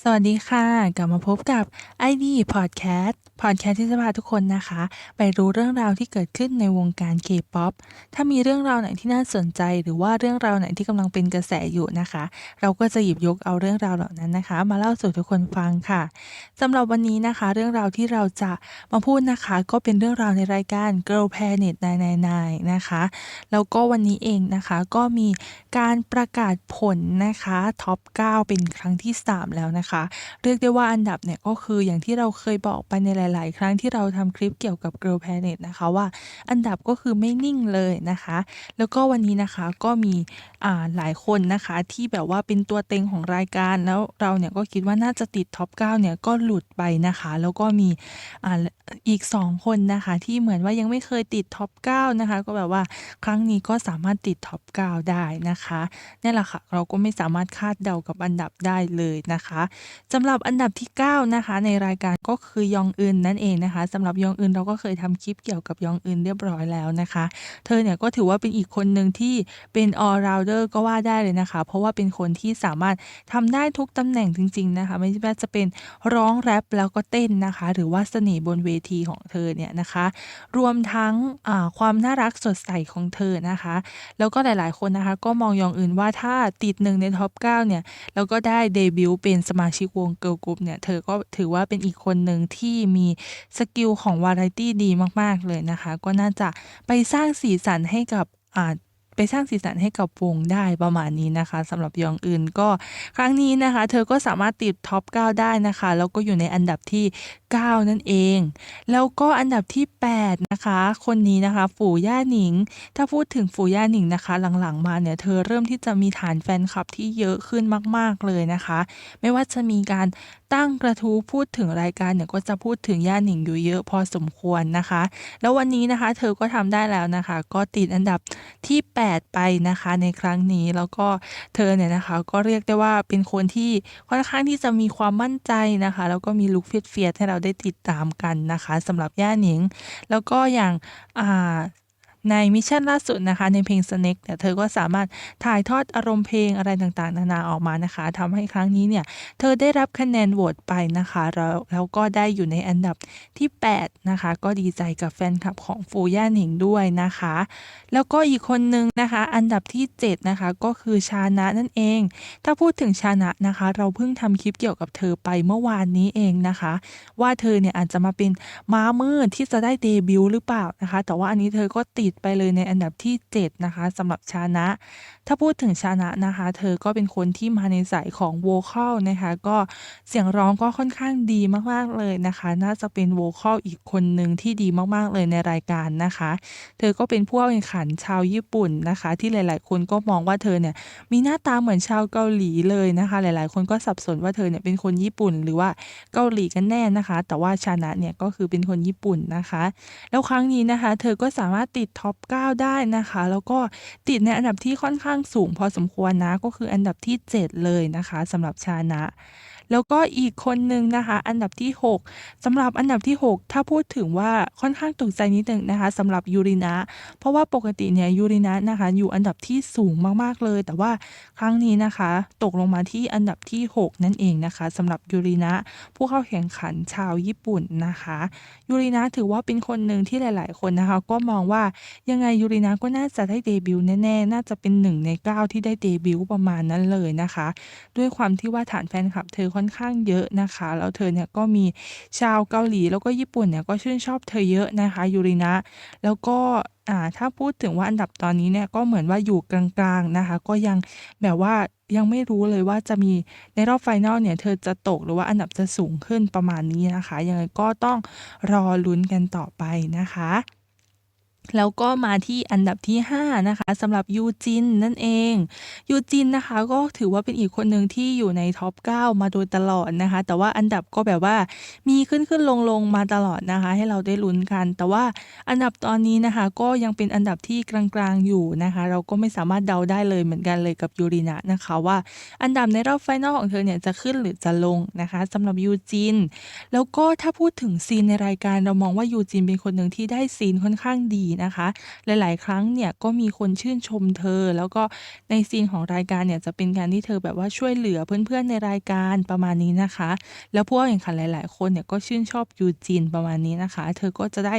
สวัสดีค่ะ กลับมาพบกับ ID Podcast Podcast ที่จะพาทุกคนนะคะ ไปรู้เรื่องราวที่เกิดขึ้นในวงการ K-POP ถ้ามีเรื่องราวไหนที่น่าสนใจ หรือว่าเรื่องราวไหนที่กำลังเป็นกระแสอยู่นะคะ เราก็จะหยิบยกเอาเรื่องราวเหล่านั้นนะคะ มาเล่าสู่ทุกคนฟังค่ะสำหรับวันนี้นะคะ เรื่องราวที่เราจะมาพูดนะคะ ก็เป็นเรื่องราวในรายการ Girl Planet 999นะคะแล้วก็วันนี้เองนะคะก็มีการประกาศผลนะคะท็อป 9 เป็นครั้งที่ 3 แล้วนะคะ เรียกได้ว่าอันดับเนี่ยก็คืออย่างที่เราเคยบอกไปในลาย ๆ ครั้งที่เราทำคลิปเกี่ยวกับ Girl Planet นะคะว่าอันดับก็คือไม่นิ่งเลยนะคะ แล้วก็วันนี้นะคะก็มีอ่าหลายคนนะคะที่แบบว่าเป็นตัวเต็งของรายการแล้วเราเนี่ยก็คิดว่าน่าจะติดท็อป 9 เนี่ยก็หลุดไปนะคะ แล้วก็มีอ่าอีก 2 คนนะคะที่เหมือนว่ายังไม่เคยติดท็อป 9 นะคะ ก็แบบว่าครั้งนี้ก็สามารถติดท็อป 9 ได้นะคะนี่แหละค่ะเราก็ไม่สามารถคาดเดากับอันดับได้เลยนะคะสำหรับอันดับที่ 9 นะคะ ในรายการก็คือยองอึนนั่นเองนะคะสำหรับยองอึนเราก็เคยทำคลิปเกี่ยวกับยองอึนเรียบร้อยแล้วนะคะ เธอเนี่ยก็ถือว่าเป็นอีกคนหนึ่งที่เป็น all rounder ก็ว่าได้เลยนะคะ เพราะว่าเป็นคนที่สามารถทำได้ทุกตำแหน่งจริง ๆ นะคะ ไม่ว่าจะเป็นร้องแรปแล้วก็เต้นนะคะ หรือว่าเสน่ห์บนเวทีของเธอเนี่ยนะคะ รวมทั้งความน่ารักสดใสของเธอนะคะ แล้วก็หลายๆคนนะคะ ก็มองยองอื่นว่าถ้าติดหนึ่งในท็อป9เนี่ยแล้วก็ได้เดบิวต์เป็นสมาชิกวงเกิร์ลกรุ๊ปเนี่ยเธอก็ถือว่าเป็นอีกคนหนึ่งที่มีสกิลของวาไรตี้ดีมาก ๆ เลยนะคะ ก็น่าจะไปสร้างสีสันให้กับอ่าไปสร้างสีสันให้กับวงได้ประมาณนี้นะคะสำหรับยองอื่นก็ครั้งนี้นะคะ เธอก็สามารถติดท็อป 9 ได้นะคะ แล้วก็อยู่ในอันดับที่ 9 นั่นเอง แล้วก็อันดับที่ 8 นะคะ คนนี้นะคะฝูย่าหนิง ถ้าพูดถึงฝูย่าหนิงนะคะ หลังๆมาเนี่ยเธอเริ่มที่จะมีฐานแฟนคลับที่เยอะขึ้นมาก ๆเลยนะคะ ไม่ว่าจะมีการตั้งกระทู้พูดถึงรายการเนี่ยก็จะพูดถึงย่าหนิงอยู่เยอะพอสมควรนะคะ แล้ววันนี้นะคะ เธอก็ทำได้แล้วนะคะ ก็ติดอันดับที่ 8 ไปนะคะในครั้งนี้แล้วก็เธอเนี่ยนะคะ ก็เรียกได้ว่าเป็นคนที่ค่อนข้างที่จะมีความมั่นใจนะคะ แล้วก็มีลุคเฟียสๆให้เราได้ติดตามกันนะคะสำหรับย่าหนิง แล้วก็อย่างอ่า ในมิชชั่นล่าสุดนะคะในเพลง Snake เนี่ยเธอก็สามารถถ่ายทอดอารมณ์เพลงอะไรต่างๆ นานาออกมานะคะทำให้ครั้งนี้เนี่ยเธอได้รับคะแนนโหวตไปนะคะแล้วแล้วก็ได้อยู่ในอันดับที่ 8 นะคะ ก็ดีใจกับแฟนคลับของฟูย่าหนิงด้วยนะคะ แล้วก็อีกคนนึงนะคะ อันดับที่ 7 นะคะ ก็คือชานะนั่นเอง ถ้าพูดถึงชานะนะคะ เราเพิ่งทำคลิปเกี่ยวกับเธอไปเมื่อวานนี้เองนะคะ ว่าเธอเนี่ยอาจจะมาเป็นม้ามืดที่จะได้เดบิวต์หรือเปล่านะคะ แต่ว่าอันนี้เธอก็ติดไปเลยในอันดับที่ 7 นะคะสำหรับชานะ ถ้าพูดถึงชานะนะคะ เธอก็เป็นคนที่มาในสายของโวคอลนะคะ ก็เสียงร้องก็ค่อนข้างดีมากๆเลยนะคะ น่าจะเป็นโวคอลอีกคนหนึ่งที่ดีมากๆเลยในรายการนะคะ เธอก็เป็นผู้แข่งขันชาวญี่ปุ่นนะคะ ที่หลาย ๆ คนก็มองว่าเธอเนี่ยมีหน้าตาเหมือนชาวเกาหลีเลยนะคะ หลาย ๆ คนก็สับสนว่าเธอเนี่ยเป็นคนญี่ปุ่นหรือว่าเกาหลีกันแน่นะคะ แต่ว่าชานะเนี่ยก็คือเป็นคนญี่ปุ่นนะคะ แล้วครั้งนี้นะคะ เธอก็สามารถติดท็อป 9 ได้นะคะ แล้วก็ติดในอันดับที่ค่อนข้างสูงพอสมควรนะ ก็คืออันดับที่ 7 เลยนะคะสำหรับชานะ แล้วก็อีกคนหนึ่งนะคะ อันดับที่ 6สำหรับอันดับที่ 6 ถ้าพูดถึงว่าค่อนข้างตกใจนิดนึงนะคะสำหรับยูรินะ เพราะว่าปกติเนี่ยยูรินะนะคะ อยู่อันดับที่สูงมากๆเลย แต่ว่าครั้งนี้นะคะ ตกลงมาที่อันดับที่ 6 นั่นเองนะคะสำหรับยูรินะ ผู้เข้าแข่งขันชาวญี่ปุ่นนะคะยูรินะถือว่าเป็นคนหนึ่งที่หลาย ๆ คนนะคะ ก็มองว่ายังไงยูรินะก็น่าจะได้เดบิวต์แน่ๆ น่าจะเป็นหนึ่งใน9ที่ได้เดบิวต์ประมาณนั้นเลยนะคะ ด้วยความที่ว่าฐานแฟนคลับเธอค่อนข้างเยอะนะคะ แล้วเธอเนี่ยก็มีชาวเกาหลีแล้วก็ญี่ปุ่นเนี่ยก็ชื่นชอบเธอเยอะนะคะยูรินะ แล้วก็อ่าถ้าพูดถึงว่าอันดับตอนนี้เนี่ยก็เหมือนว่าอยู่กลางๆนะคะ ก็ยังแบบว่ายังไม่รู้เลยว่าจะมีในรอบไฟนอลเนี่ย เธอจะตกหรือว่าอันดับจะสูงขึ้นประมาณนี้นะคะ ยังไงก็ต้องรอลุ้นกันต่อไปนะคะ แล้วก็มาที่อันดับที่ 5 นะคะสำหรับยูจินนั่นเองยูจินนะคะก็ถือว่าเป็นอีกคนหนึ่งที่อยู่ในท็อป 9 มาโดยตลอดนะคะ แต่ว่าอันดับก็แบบว่ามีขึ้นขึ้นลงลงมาตลอดนะคะ ให้เราได้ลุ้นกัน แต่ว่าอันดับตอนนี้นะคะก็ยังเป็นอันดับที่กลางๆอยู่นะคะ เราก็ไม่สามารถเดาได้เลยเหมือนกันเลยกับยูรินะนะคะว่าอันดับในรอบไฟนอลของเธอเนี่ยจะขึ้นหรือจะลงนะคะสำหรับยูจินแล้วก็ถ้าพูดถึงซีนในรายการเรามองว่ายูจินเป็นคนหนึ่งที่ได้ซีนค่อนข้างดีนะคะ หลาย ๆ ครั้งเนี่ยก็มีคนชื่นชมเธอ แล้วก็ในซีนของรายการเนี่ยจะเป็นการที่เธอแบบว่าช่วยเหลือเพื่อน ๆ ในรายการประมาณนี้นะคะ แล้วผู้เข้าแข่งขันหลาย ๆ คนเนี่ยก็ชื่นชอบยูจินประมาณนี้นะคะ เธอก็จะได้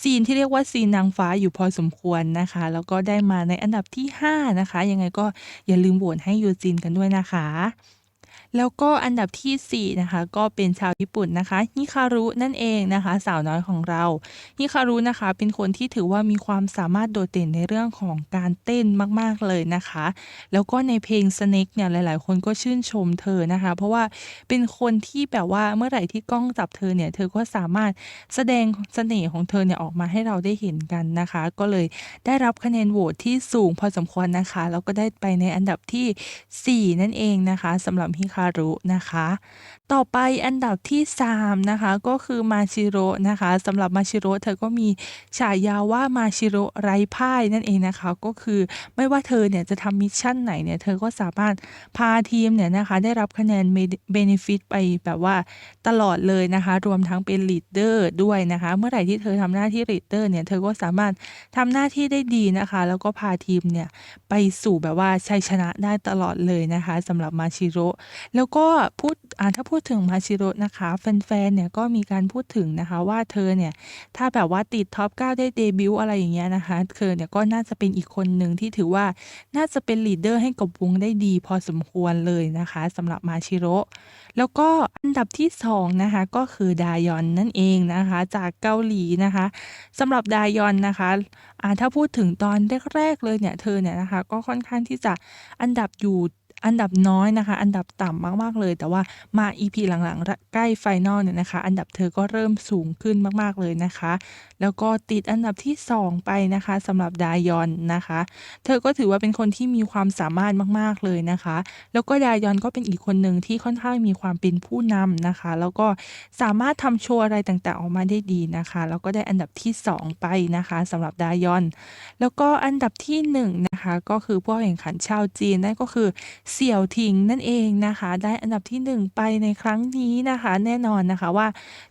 ซีนที่เรียกว่าซีนนางฟ้าอยู่พอสมควรนะคะ แล้วก็ได้มาในอันดับที่ 5 นะคะ ยังไงก็อย่าลืมโหวตให้ยูจินกันด้วยนะคะ แล้วก็อันดับทีสี่ 4 นะคะ ก็เป็นชาวญี่ปุ่นนะคะฮิคารุนั่นเองนะคะ สาวน้อยของเราฮิคารุนะคะ เป็นคนที่ถือว่ามีความสามารถโดดเด่นในเรื่องของการเต้นมากๆเลยนะคะ แล้วก็ในเพลง Snake เนี่ยหลาย ๆ คนก็ชื่นชมเธอนะคะ เพราะว่าเป็นคนที่แบบว่าเมื่อไหร่ที่กล้องจับเธอเนี่ยเธอก็สามารถแสดงเสน่ห์ของเธอเนี่ยออกมาให้เราได้เห็นกันนะคะ ก็เลยได้รับคะแนนโหวตที่สูงพอสมควรนะคะแล้วก็ได้ไปในอันดับที่ 4 นั่นเองนะคะสำหรับฮิคารุนะคะ ต่อไปอันดับที่3นะคะก็คือมาชิโร่นะคะสำหรับมาชิโร่เธอก็มีฉายาว่ามาชิโร่ไร้พ่ายนั่นเองนะคะก็คือไม่ว่าเธอเนี่ยจะทำมิชชั่นไหนเนี่ยเธอก็สามารถพาทีมเนี่ยนะคะได้รับคะแนนเบนฟิตไปแบบว่าตลอดเลยนะคะรวมทั้งเป็นลีดเดอร์ด้วยนะคะเมื่อไหร่ที่เธอทำหน้าที่ลีดเดอร์เนี่ยเธอก็สามารถทำหน้าที่ได้ดีนะคะ แล้วก็พาทีมเนี่ยไปสู่แบบว่าชัยชนะได้ตลอดเลยนะคะสำหรับมาชิโร่แล้วก็พูด ถ้าพูดถึงมาชิโร่นะคะแฟนๆเนี่ยก็มีการพูดถึงนะคะว่าเธอเนี่ยถ้าแบบว่าติดท็อป 9 ได้เดบิวต์อะไรอย่างเงี้ยนะคะเธอเนี่ยก็น่าจะเป็นอีกคนหนึ่งที่ถือว่าน่าจะเป็นลีดเดอร์ให้กับวงได้ดีพอสมควรเลยนะคะสำหรับมาชิโร่แล้วก็อันดับที่2นะคะก็คือดายอนนั่นเองนะคะจากเกาหลีนะคะสำหรับดายอนนะคะอ่าถ้าพูดถึงตอนแรกๆเลยเนี่ยเธอเนี่ยนะคะก็ค่อนข้างที่จะอันดับอยู่ อันดับน้อยนะคะ อันดับต่ำมากๆเลย แต่ว่ามา EP หลังๆ ใกล้ไฟนอลเนี่ยนะคะ อันดับเธอก็เริ่มสูงขึ้นมากๆเลยนะคะ แล้วก็ติดอันดับที่ 2 ไปนะคะสำหรับดายอนนะคะ เธอก็ถือว่าเป็นคนที่มีความสามารถมากๆเลยนะคะ แล้วก็ดายอนก็เป็นอีกคนหนึ่งที่ค่อนข้างมีความเป็นผู้นำนะคะ แล้วก็สามารถทำโชว์อะไรต่างๆ ออกมาได้ดีนะคะ แล้วก็ได้อันดับที่ 2 ไปนะคะสำหรับดายอน แล้วก็อันดับที่1นะคะก็คือผู้แข่งขันชาวจีนนั่นก็คือเสี่ยวถิงนั่นเองนะคะ ได้อันดับที่ 1 ไปในครั้งนี้นะคะ แน่นอนนะคะว่า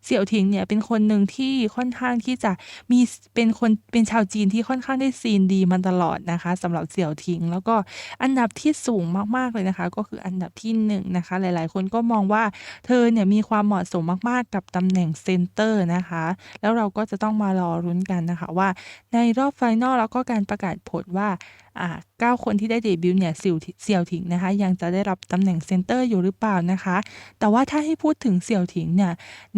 เสี่ยวถิงเนี่ยเป็นคนหนึ่งที่ค่อนข้างที่จะมีเป็นคนเป็นชาวจีนที่ค่อนข้างได้ซีนดีมาตลอดนะคะสำหรับเสี่ยวถิง แล้วก็อันดับที่สูงมากๆเลยนะคะ ก็คืออันดับที่1นนะคะ หลายๆ คนก็มองว่าเธอเนี่ยมีความเหมาะสมมากๆ กับตำแหน่งเซนเตอร์นะคะ แล้วเราก็จะต้องมารอรุ้นกันนะคะว่าในรอบไฟนอลแล้วก็การประกาศผลว่าอ่า9คนที่ได้เดบิวต์เนี่ยเสี่ยวเสี่ยวถิงนะคะ ยังจะได้รับตำแหน่งเซนเตอร์อยู่หรือเปล่านะคะ แต่ว่าถ้าให้พูดถึงเสี่ยวถิงเนี่ย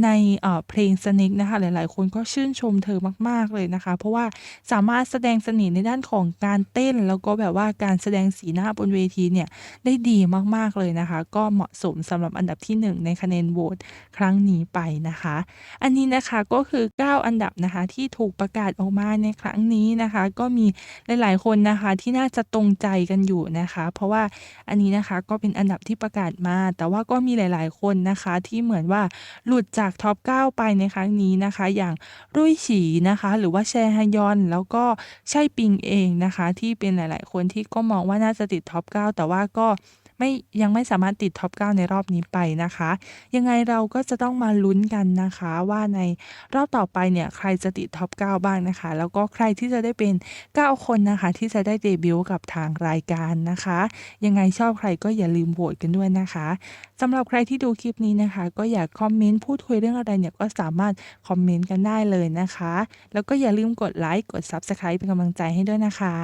ในเอ่อเพลง Snake นะคะ หลายๆ คนก็ชื่นชมเธอมาก ๆ เลยนะคะ เพราะว่าสามารถแสดงเสน่ห์ในด้านของการเต้น แล้วก็แบบว่าการแสดงสีหน้าบนเวทีเนี่ยได้ดีมาก ๆ เลยนะคะ ก็เหมาะสมสำหรับอันดับที่ 1 ในคะแนนโหวตครั้งนี้ไปนะคะ อันนี้นะคะก็คือ 9 อันดับนะคะที่ถูกประกาศออกมาในครั้งนี้นะคะ ก็มีหลาย ๆ คนนะคะที่น่าจะตรงใจกันอยู่นะคะ เพราะว่าอันนี้นะคะก็เป็นอันดับที่ประกาศมา แต่ว่าก็มีหลาย ๆ คนนะคะ ที่เหมือนว่าหลุดจากท็อป 9 ไปในครั้งนี้นะคะ อย่างรุ่ยฉีนะคะ หรือว่าแชฮยอน แล้วก็ใช่ปิงเองนะคะ ที่เป็นหลาย ๆ คนที่ก็มองว่าน่าจะติดท็อป 9 แต่ว่าก็ ไม่ยังไม่สามารถติดท็อป 9 ในรอบนี้ไปนะคะ ยังไงเราก็จะต้องมาลุ้นกันนะคะว่าในรอบต่อไปเนี่ยใครจะติดท็อป 9 บ้างนะคะ แล้วก็ใครที่จะได้เป็น 9 คนนะคะ ที่จะได้เดบิวต์กับทางรายการนะคะ ยังไงชอบใครก็อย่าลืมโหวตกันด้วยนะคะสำหรับใครที่ดูคลิปนี้นะคะ ก็อยากคอมเมนต์พูดคุยเรื่องอะไรเนี่ยก็สามารถคอมเมนต์กันได้เลยนะคะ แล้วก็อย่าลืมกดไลค์กด Subscribe เป็นกำลังใจให้ด้วยนะคะ